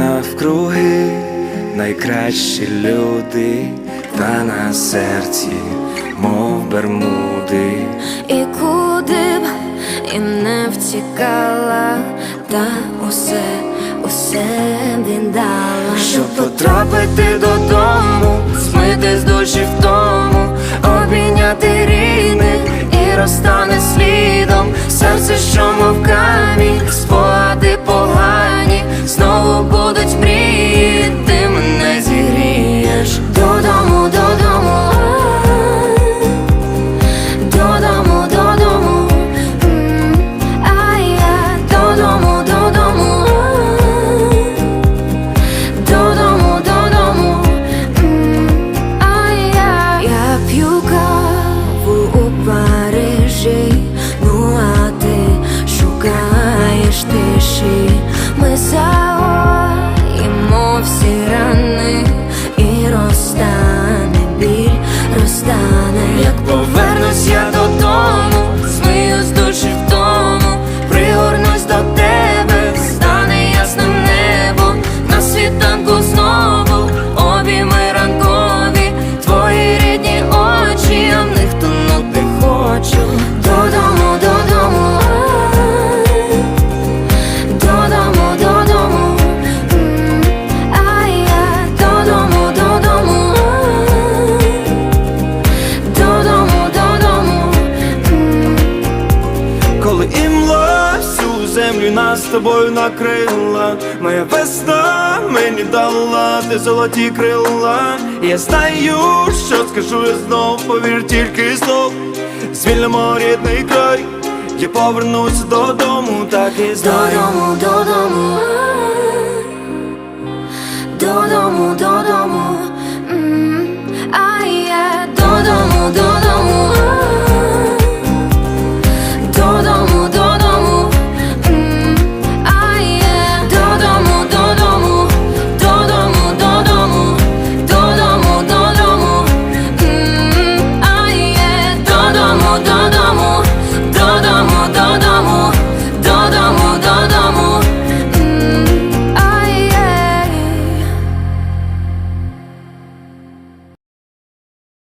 навкруги найкращі люди, та на серці, мов бермуди. І куди б і не втікала, та усе, усе віддала, Щоб потрапити додому, змити з душі втому, обійняти рідних і розтане слідом серце, що землю нас з тобою накрила, моя весна мені дала ти золоті крила. Я знаю, що скажу я знов, повір тільки знов. Звільнимо рідний край, я повернусь додому, так і знаю. додому, додому, додому, додому.